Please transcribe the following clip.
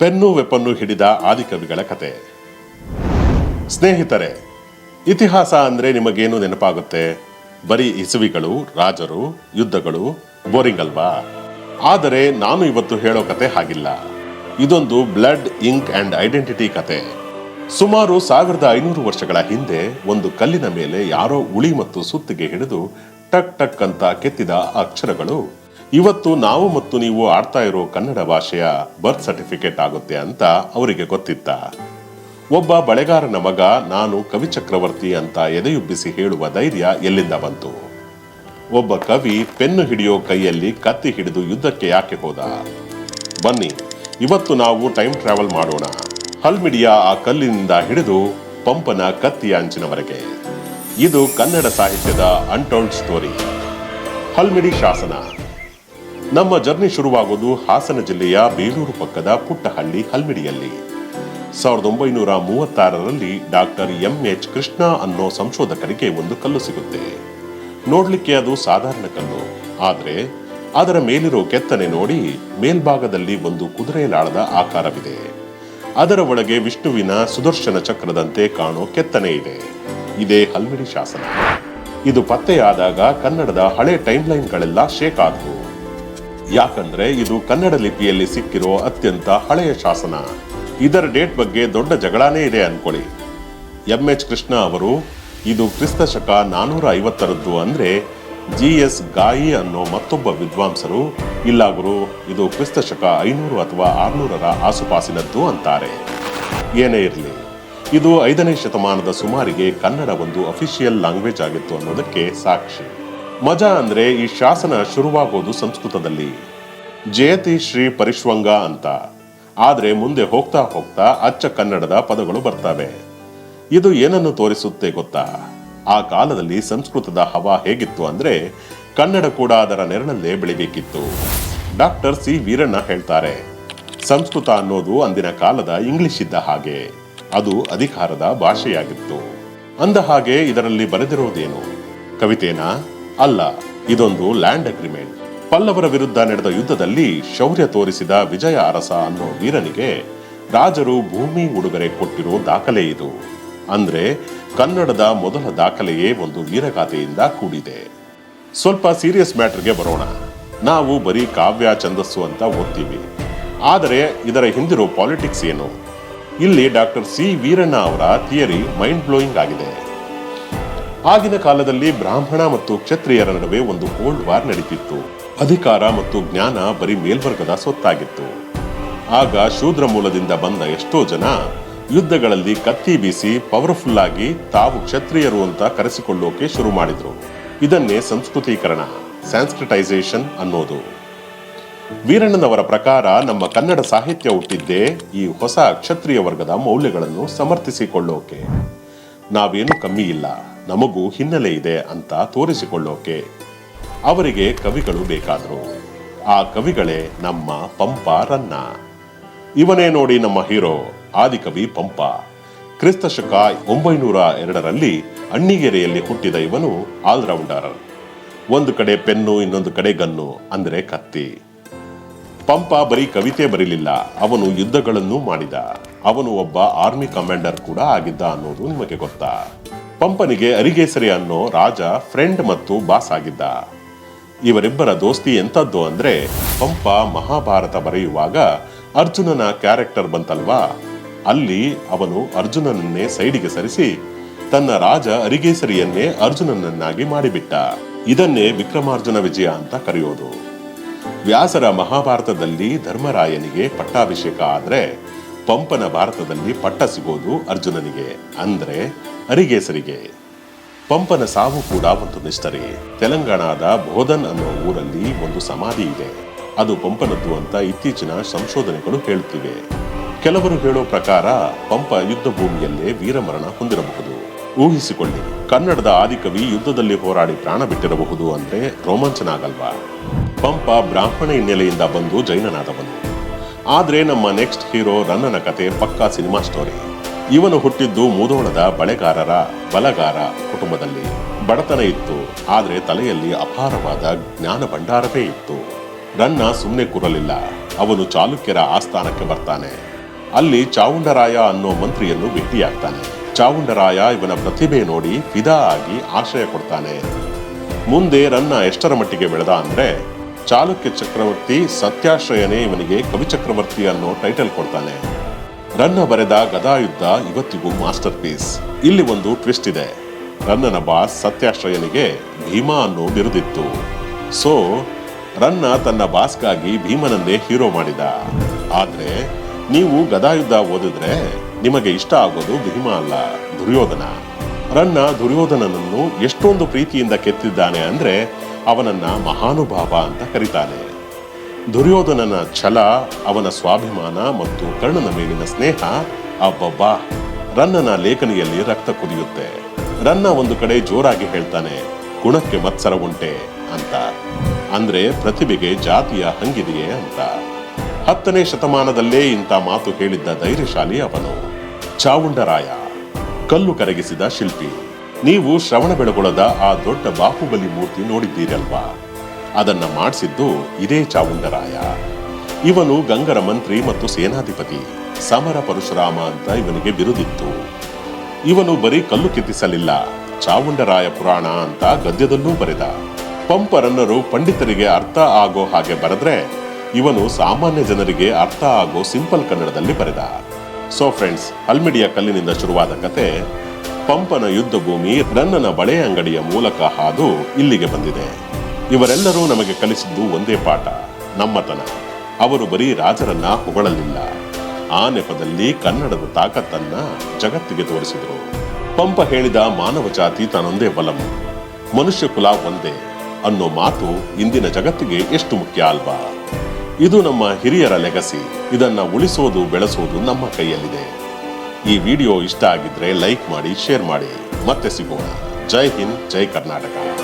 Pen ವೆಪ್ಪನ್ನು ಹಿಡಿದ ಆದಿಕವಿಗಳ ಕತೆ. ಸ್ನೇಹಿತರೆ, ಇತಿಹಾಸ ಅಂದ್ರೆ ನಿಮಗೇನು ನೆನಪಾಗುತ್ತೆ? ಬರೀ ಇಸುವಿಗಳು, ರಾಜರು, ಯುದ್ಧಗಳು ಬೋರಿಂಗ್ ಅಲ್ವಾ ಆದರೆ ನಾನು ಇವತ್ತು ಹೇಳೋ ಕತೆ ಹಾಗಿಲ್ಲ. ಇದೊಂದು ಬ್ಲಡ್, ಇಂಕ್ ಅಂಡ್ ಐಡೆಂಟಿಟಿ ಕತೆ. ಸುಮಾರು ಸಾವಿರದ ಐನೂರು ವರ್ಷಗಳ ಹಿಂದೆ ಒಂದು ಕಲ್ಲಿನ ಮೇಲೆ ಯಾರೋ ಉಳಿ ಮತ್ತು ಸುತ್ತಿಗೆ ಹಿಡಿದು ಟಕ್ ಟಕ್ ಅಂತ ಕೆತ್ತಿದ ಅಕ್ಷರಗಳು ಇವತ್ತು ನಾವು ಮತ್ತು ನೀವು ಆಡ್ತಾ ಇರೋ ಕನ್ನಡ ಭಾಷೆಯ ಬರ್ತ್ ಸರ್ಟಿಫಿಕೇಟ್ ಆಗುತ್ತೆ ಅಂತ ಅವರಿಗೆ ಗೊತ್ತಿತ್ತ. ಒಬ್ಬ ಬಳೆಗಾರನ ಮಗ ನಾನು ಕವಿ ಚಕ್ರವರ್ತಿ ಅಂತ ಎದೆಯುಬ್ಬಿಸಿ ಹೇಳುವ ಧೈರ್ಯ ಎಲ್ಲಿಂದ ಬಂತು? ಒಬ್ಬ ಕವಿ ಪೆನ್ನು ಹಿಡಿಯೋ ಕೈಯಲ್ಲಿ ಕತ್ತಿ ಹಿಡಿದು ಯುದ್ಧಕ್ಕೆ ಯಾಕೆ ಹೋದ? ಬನ್ನಿ, ಇವತ್ತು ನಾವು ಟೈಮ್ ಟ್ರಾವೆಲ್ ಮಾಡೋಣ. ಹಲ್ಮಿಡಿಯ ಆ ಕಲ್ಲಿನಿಂದ ಹಿಡಿದು ಪಂಪನ ಕತ್ತಿಯ ಅಂಚಿನವರೆಗೆ. ಇದು ಕನ್ನಡ ಸಾಹಿತ್ಯದ ಅನ್ಟೋಲ್ಡ್ ಸ್ಟೋರಿ ಹಲ್ಮಿಡಿ ಶಾಸನ. ನಮ್ಮ ಜರ್ನಿ ಶುರುವಾಗೋದು ಹಾಸನ ಜಿಲ್ಲೆಯ ಬೇಲೂರು ಪಕ್ಕದ ಪುಟ್ಟಹಳ್ಳಿ ಹಲ್ಮಿಡಿಯಲ್ಲಿ. ಸಾವಿರದ ಒಂಬೈನೂರ ಮೂವತ್ತಾರರಲ್ಲಿ ಡಾಕ್ಟರ್ ಎಂ ಎಚ್ ಕೃಷ್ಣ ಅನ್ನೋ ಸಂಶೋಧಕರಿಗೆ ಒಂದು ಕಲ್ಲು ಸಿಗುತ್ತೆ. ನೋಡ್ಲಿಕ್ಕೆ ಅದು ಸಾಧಾರಣ ಕಲ್ಲು. ಆದರೆ ಅದರ ಮೇಲಿರೋ ಕೆತ್ತನೆ ನೋಡಿ ಮೇಲ್ಭಾಗದಲ್ಲಿ ಒಂದು ಕುದುರೆಲಾಳದ ಆಕಾರವಿದೆ. ಅದರ ಒಳಗೆ ವಿಷ್ಣುವಿನ ಸುದರ್ಶನ ಚಕ್ರದಂತೆ ಕಾಣೋ ಕೆತ್ತನೆ ಇದೆ. ಇದೇ ಹಲ್ಮಿಡಿ ಶಾಸನ. ಇದು ಪತ್ತೆಯಾದಾಗ ಕನ್ನಡದ ಹಳೆ ಟೈಮ್ಲೈನ್ಗಳೆಲ್ಲ ಶೇಕ್ ಆದವು. ಯಾಕಂದ್ರೆ ಇದು ಕನ್ನಡ ಲಿಪಿಯಲ್ಲಿ ಸಿಕ್ಕಿರೋ ಅತ್ಯಂತ ಹಳೆಯ ಶಾಸನ. ಇದರ ಡೇಟ್ ಬಗ್ಗೆ ದೊಡ್ಡ ಜಗಳಾನೇ ಇದೆ ಅನ್ಕೊಳ್ಳಿ. ಎಂ ಎಚ್ ಕೃಷ್ಣ ಅವರು, ಇದು ಕ್ರಿಸ್ತ ಶಕ ನಾನೂರ ಐವತ್ತರದ್ದು ಅಂದ್ರೆ ಜಿ ಎಸ್ ಗಾಯಿ ಅನ್ನೋ ಮತ್ತೊಬ್ಬ ವಿದ್ವಾಂಸರು, ಇಲ್ಲ ಗುರು, ಇದು ಕ್ರಿಸ್ತ ಶಕ ಐನೂರು ಅಥವಾ ಆರುನೂರರ ಆಸುಪಾಸಿನದ್ದು ಅಂತಾರೆ. ಏನೇ ಇರಲಿ, ಇದು ಐದನೇ ಶತಮಾನದ ಸುಮಾರಿಗೆ ಕನ್ನಡ ಒಂದು ಅಫಿಷಿಯಲ್ ಲ್ಯಾಂಗ್ವೇಜ್ ಆಗಿತ್ತು ಅನ್ನೋದಕ್ಕೆ ಸಾಕ್ಷಿ. ಮಜಾ ಅಂದ್ರೆ ಈ ಶಾಸನ ಶುರುವಾಗೋದು ಸಂಸ್ಕೃತದಲ್ಲಿ. ಜಯತಿ ಶ್ರೀ ಪರಿಶ್ವಂಗ ಅಂತ. ಆದರೆ ಮುಂದೆ ಹೋಗ್ತಾ ಹೋಗ್ತಾ ಅಚ್ಚ ಕನ್ನಡದ ಪದಗಳು ಬರ್ತವೆ. ಇದು ಏನನ್ನು ತೋರಿಸುತ್ತೆ ಗೊತ್ತಾ? ಆ ಕಾಲದಲ್ಲಿ ಸಂಸ್ಕೃತದ ಹವಾ ಹೇಗಿತ್ತು ಅಂದ್ರೆ ಕನ್ನಡ ಕೂಡ ಅದರ ನೆರಳಲ್ಲೇ ಬೆಳಿಬೇಕಿತ್ತು. ಡಾಕ್ಟರ್ ಸಿ ವೀರಣ್ಣ ಹೇಳ್ತಾರೆ, ಸಂಸ್ಕೃತ ಅನ್ನೋದು ಅಂದಿನ ಕಾಲದ ಇಂಗ್ಲಿಷ್ ಇದ್ದ ಹಾಗೆ. ಅದು ಅಧಿಕಾರದ ಭಾಷೆಯಾಗಿತ್ತು. ಅಂದ ಹಾಗೆ ಇದರಲ್ಲಿ ಬರೆದಿರೋದೇನು? ಕವಿತೆನಾ? ಅಲ್ಲ, ಇದೊಂದು ಲ್ಯಾಂಡ್ ಅಗ್ರಿಮೆಂಟ್ ಪಲ್ಲವರ ವಿರುದ್ಧ ನಡೆದ ಯುದ್ಧದಲ್ಲಿ ಶೌರ್ಯ ತೋರಿಸಿದ ವಿಜಯ ಅರಸ ಅನ್ನೋ ವೀರನಿಗೆ ರಾಜರು ಭೂಮಿ ಉಡುಗೊರೆ ಕೊಟ್ಟಿರೋ ದಾಖಲೆ ಇದು. ಅಂದ್ರೆ, ಕನ್ನಡದ ಮೊದಲ ದಾಖಲೆಯೇ ಒಂದು ವೀರಗಾಥೆಯಿಂದ ಕೂಡಿದೆ. ಸ್ವಲ್ಪ ಸೀರಿಯಸ್ ಮ್ಯಾಟರ್ಗೆ ಬರೋಣ. ನಾವು ಬರೀ ಕಾವ್ಯ, ಛಂದಸ್ಸು ಅಂತ ಓದ್ತೀವಿ. ಆದರೆ, ಇದರ ಹಿಂದಿರೋ ಪಾಲಿಟಿಕ್ಸ್ ಏನು? ಇಲ್ಲಿ ಡಾಕ್ಟರ್ ಸಿ ವೀರಣ್ಣ ಅವರ ಥಿಯರಿ ಮೈಂಡ್ ಬ್ಲೋಯಿಂಗ್ ಆಗಿದೆ. ಆಗಿನ ಕಾಲದಲ್ಲಿ ಬ್ರಾಹ್ಮಣ ಮತ್ತು ಕ್ಷತ್ರಿಯರ ನಡುವೆ ಒಂದು ಕೋಲ್ಡ್ ವಾರ್ ನಡೀತಿತ್ತು. ಅಧಿಕಾರ ಮತ್ತು ಜ್ಞಾನ ಬರೀ ಮೇಲ್ವರ್ಗದ ಸೊತ್ತಾಗಿತ್ತು ಆಗ ಶೂದ್ರ ಮೂಲದಿಂದ ಬಂದ ಎಷ್ಟೋ ಜನ ಯುದ್ಧಗಳಲ್ಲಿ ಕತ್ತಿ ಬೀಸಿ ಪವರ್ಫುಲ್ ಆಗಿ ತಾವು ಕ್ಷತ್ರಿಯರು ಅಂತ ಕರೆಸಿಕೊಳ್ಳೋಕೆ ಶುರು ಮಾಡಿದ್ರು. ಇದನ್ನೇ ಸಂಸ್ಕೃತೀಕರಣ ಸ್ಯಾನ್ಸ್ಕ್ರಿಟೈಸೇಷನ್ ಅನ್ನೋದು. ವೀರಣ್ಣನವರ ಪ್ರಕಾರ ನಮ್ಮ ಕನ್ನಡ ಸಾಹಿತ್ಯ ಹುಟ್ಟಿದ್ದೇ ಈ ಹೊಸ ಕ್ಷತ್ರಿಯ ವರ್ಗದ ಮೌಲ್ಯಗಳನ್ನು ಸಮರ್ಥಿಸಿಕೊಳ್ಳೋಕೆ. ನಾವೇನು ಕಮ್ಮಿ ಇಲ್ಲ. ನಮಗೂ ಹಿನ್ನೆಲೆ ಇದೆ ಅಂತ ತೋರಿಸಿಕೊಳ್ಳೋಕೆ. ಅವರಿಗೆ ಕವಿಗಳು ಬೇಕಾದರು. ಆ ಕವಿಗಳೇ ನಮ್ಮ ಪಂಪ ರನ್ನ. ಇವನೇ ನೋಡಿ ನಮ್ಮ ಹೀರೋ, ಆದಿಕವಿ ಪಂಪ. ಕ್ರಿಸ್ತ ಶಕ ಒಂಬೈನೂರ ಎರಡರಲ್ಲಿ ಅಣ್ಣಿಗೆರೆಯಲ್ಲಿ ಹುಟ್ಟಿದ ಇವನು ಆಲ್ರೌಂಡರ್. ಒಂದು ಕಡೆ ಪೆನ್ನು, ಇನ್ನೊಂದು ಕಡೆ ಗನ್ನು, ಅಂದರೆ ಕತ್ತಿ. ಪಂಪ ಬರೀ ಕವಿತೆ ಬರೀಲಿಲ್ಲ, ಅವನು ಯುದ್ಧಗಳನ್ನು ಮಾಡಿದ. ಅವನು ಒಬ್ಬ ಆರ್ಮಿ ಕಮಾಂಡರ್ ಕೂಡ ಆಗಿದ್ದ ಅನ್ನೋದು ನಿಮಗೆ ಗೊತ್ತಾ? ಪಂಪನಿಗೆ ಅರಿಗೇಸರಿ ಅನ್ನೋ ರಾಜ ಫ್ರೆಂಡ್ ಮತ್ತು ಬಾಸ್ ಆಗಿದ್ದ. ಇವರಿಬ್ಬರ ದೋಸ್ತಿ ಎಂತದ್ದು ಅಂದ್ರೆ ಪಂಪ ಮಹಾಭಾರತ ಬರೆಯುವಾಗ ಅರ್ಜುನನ ಕ್ಯಾರೆಕ್ಟರ್ ಬಂತಲ್ವಾ? ಅಲ್ಲಿ ಅವನು ಅರ್ಜುನನನ್ನೇ ಸೈಡಿಗೆ ಸರಿಸಿ ತನ್ನ ರಾಜ ಅರಿಗೇಸರಿಯನ್ನೇ ಅರ್ಜುನನನ್ನಾಗಿ ಮಾಡಿಬಿಟ್ಟ. ಇದನ್ನೇ ವಿಕ್ರಮಾರ್ಜುನ ವಿಜಯ ಅಂತ ಕರೆಯೋದು. ವ್ಯಾಸರ ಮಹಾಭಾರತದಲ್ಲಿ ಧರ್ಮರಾಯನಿಗೆ ಪಟ್ಟಾಭಿಷೇಕ ಆದ್ರೆ ಪಂಪನ ಭಾರತದಲ್ಲಿ ಪಟ್ಟ ಸಿಗೋದು ಅರ್ಜುನನಿಗೆ. ಅಂದ್ರೆ ಅರಿಗೇಸರಿಗೆ ಪಂಪನ ಸಾವು ಕೂಡ ಒಂದು ಮಿಸ್ಟರಿ ತೆಲಂಗಾಣದ ಬೋಧನ್ ಅನ್ನೋ ಊರಲ್ಲಿ ಒಂದು ಸಮಾಧಿ ಇದೆ. ಅದು ಪಂಪನದ್ದು ಅಂತ ಇತ್ತೀಚಿನ ಸಂಶೋಧನೆಗಳು ಹೇಳುತ್ತಿವೆ. ಕೆಲವರು ಹೇಳೋ ಪ್ರಕಾರ ಪಂಪ ಯುದ್ಧ ಭೂಮಿಯಲ್ಲೇ ವೀರಮರಣ ಹೊಂದಿರಬಹುದು. ಊಹಿಸಿಕೊಳ್ಳಿ, ಕನ್ನಡದ ಆದಿಕವಿ ಯುದ್ಧದಲ್ಲಿ ಹೋರಾಡಿ ಪ್ರಾಣ ಬಿಟ್ಟಿರಬಹುದು ಅಂದ್ರೆ ರೋಮಾಂಚನ ಆಗಲ್ವಾ ಪಂಪ ಬ್ರಾಹ್ಮಣ ಹಿನ್ನೆಲೆಯಿಂದ ಬಂದು ಜೈನನಾದವನು. ಆದ್ರೆ ನಮ್ಮ ನೆಕ್ಸ್ಟ್ ಹೀರೋ ರನ್ನನ ಕತೆ ಪಕ್ಕಾ ಸಿನಿಮಾ ಸ್ಟೋರಿ. ಇವನು ಹುಟ್ಟಿದ್ದು ಮೂದೋಳದ ಬಳೆಗಾರರ ಬಲಗಾರ ಕುಟುಂಬದಲ್ಲಿ. ಬಡತನ ಇತ್ತು, ಆದರೆ ತಲೆಯಲ್ಲಿ ಅಪಾರವಾದ ಜ್ಞಾನ ಭಂಡಾರವೇ ಇತ್ತು. ರನ್ನ ಸುಮ್ಮನೆ ಕೂರಲಿಲ್ಲ. ಅವನು ಚಾಲುಕ್ಯರ ಆಸ್ಥಾನಕ್ಕೆ ಬರ್ತಾನೆ. ಅಲ್ಲಿ ಚಾವುಂಡರಾಯ ಅನ್ನೋ ಮಂತ್ರಿಯನ್ನು ಭೇಟಿಯಾಗ್ತಾನೆ. ಚಾವುಂಡರಾಯ ಇವನ ಪ್ರತಿಭೆ ನೋಡಿ ಫಿದಾ ಆಗಿ ಆಶ್ರಯ ಕೊಡ್ತಾನೆ. ಮುಂದೆ ರನ್ನ ಎಷ್ಟರ ಮಟ್ಟಿಗೆ ಬೆಳೆದ ಅಂದ್ರೆ, ಚಾಲುಕ್ಯ ಚಕ್ರವರ್ತಿ ಸತ್ಯಾಶ್ರಯನೇ ಇವನಿಗೆ ಕವಿ ಚಕ್ರವರ್ತಿ ಅನ್ನೋ ಟೈಟಲ್ ಕೊಡ್ತಾನೆ. ರನ್ನ ಬರೆದ ಗದಾಯುದ್ಧ ಇವತ್ತಿಗೂ ಮಾಸ್ಟರ್ ಪೀಸ್ ಇಲ್ಲಿ ಒಂದು ಟ್ವಿಸ್ಟ್ ಇದೆ. ರನ್ನನ ಬಾಸ್ ಸತ್ಯಾಶ್ರಯನಿಗೆ ಭೀಮಾ ಅನ್ನೋ ಬಿರುದಿತ್ತು. ಸೊ, ರನ್ನ ತನ್ನ ಬಾಸ್ಗಾಗಿ ಭೀಮನನ್ನೇ ಹೀರೋ ಮಾಡಿದ. ಆದ್ರೆ, ನೀವು ಗದಾಯುದ್ಧ ಓದಿದ್ರೆ ನಿಮಗೆ ಇಷ್ಟ ಆಗೋದು ಭೀಮ ಅಲ್ಲ, ದುರ್ಯೋಧನ. ರನ್ನ ದುರ್ಯೋಧನನನ್ನು ಎಷ್ಟೊಂದು ಪ್ರೀತಿಯಿಂದ ಕೆತ್ತಿದ್ದಾನೆ ಅಂದ್ರೆ ಅವನನ್ನ ಮಹಾನುಭಾವ ಅಂತ ಕರೀತಾನೆ. ದುರ್ಯೋಧನನ ಛಲ, ಅವನ ಸ್ವಾಭಿಮಾನ ಮತ್ತು ಕರ್ಣನ ಮೇಲಿನ ಸ್ನೇಹ, ಅಬ್ಬಬ್ಬ. ರನ್ನನ ಲೇಖನಿಯಲ್ಲಿ ರಕ್ತ ಕುದಿಯುತ್ತೆ. ರನ್ನ ಒಂದು ಕಡೆ ಜೋರಾಗಿ ಹೇಳ್ತಾನೆ, ಗುಣಕ್ಕೆ ಮತ್ಸರ ಉಂಟೆ ಅಂತ. ಅಂದ್ರೆ ಪ್ರತಿಭೆಗೆ ಜಾತಿಯ ಹಂಗಿದೆಯೇ ಅಂತ. ಹತ್ತನೇ ಶತಮಾನದಲ್ಲೇ ಇಂಥ ಮಾತು ಹೇಳಿದ್ದ ಧೈರ್ಯಶಾಲಿ ಅವನು. ಚಾವುಂಡರಾಯ ಕಲ್ಲು ಕರಗಿಸಿದ ಶಿಲ್ಪಿ. ನೀವು ಶ್ರವಣ ಬೆಳಗೊಳದ ಆ ದೊಡ್ಡ ಬಾಹುಬಲಿ ಮೂರ್ತಿ ನೋಡಿದ್ದೀರಲ್ವಾ? ಅದನ್ನ ಮಾಡಿಸಿದ್ದು ಇದೇ ಚಾವುಂಡರಾಯ ಇವನು ಗಂಗರ ಮಂತ್ರಿ ಮತ್ತು ಸೇನಾಧಿಪತಿ, ಸಮರ ಪರಶುರಾಮ ಅಂತ ಇವನಿಗೆ ಬಿರುದಿತ್ತು. ಇವನು ಬರೀ ಕಲ್ಲು ಕಿತ್ತಿಸಲಿಲ್ಲ ಚಾವುಂಡರಾಯ ಪುರಾಣ ಅಂತ ಗದ್ಯದಲ್ಲೂ ಬರೆದ. ಪಂಪರನ್ನರು ಪಂಡಿತರಿಗೆ ಅರ್ಥ ಆಗೋ ಹಾಗೆ ಬರೆದ್ರೆ ಇವನು ಸಾಮಾನ್ಯ ಜನರಿಗೆ ಅರ್ಥ ಆಗೋ ಸಿಂಪಲ್ ಕನ್ನಡದಲ್ಲಿ ಬರೆದ. ಸೊ ಫ್ರೆಂಡ್ಸ್ ಹಲ್ಮಿಡಿಯ ಕಲ್ಲಿನಿಂದ ಶುರುವಾದ ಕತೆ, ಪಂಪನ ಯುದ್ಧ ಭೂಮಿ ರನ್ನನ ಬಳೆ ಅಂಗಡಿಯ ಮೂಲಕ ಹಾದು ಇಲ್ಲಿಗೆ ಬಂದಿದೆ. ಇವರೆಲ್ಲರೂ ನಮಗೆ ಕಲಿಸಿದ್ದು ಒಂದೇ ಪಾಠ, ನಮ್ಮತನ. ಅವರು ಬರೀ ರಾಜರನ್ನ ಹೊಗಳಲಿಲ್ಲ. ಆ ನೆಪದಲ್ಲಿ ಕನ್ನಡದ ತಾಕತ್ತನ್ನ ಜಗತ್ತಿಗೆ ತೋರಿಸಿದರು. ಪಂಪ ಹೇಳಿದ ಮಾನವ ಜಾತಿ ತನ್ನೊಂದೇ ಬಲಂ ಮನುಷ್ಯ ಕುಲ ಒಂದೇ ಅನ್ನೋ ಮಾತು ಇಂದಿನ ಜಗತ್ತಿಗೆ ಎಷ್ಟು ಮುಖ್ಯ ಅಲ್ವಾ? ಇದು ನಮ್ಮ ಹಿರಿಯರ ಲೆಗಸಿ. ಇದನ್ನ ಉಳಿಸೋದು, ಬೆಳೆಸೋದು ನಮ್ಮ ಕೈಯಲ್ಲಿದೆ. ಈ ವಿಡಿಯೋ ಇಷ್ಟ ಆಗಿದ್ರೆ ಲೈಕ್ ಮಾಡಿ, ಶೇರ್ ಮಾಡಿ. ಮತ್ತೆ ಸಿಗೋಣ. ಜೈ ಹಿಂದ್, ಜೈ ಕರ್ನಾಟಕ.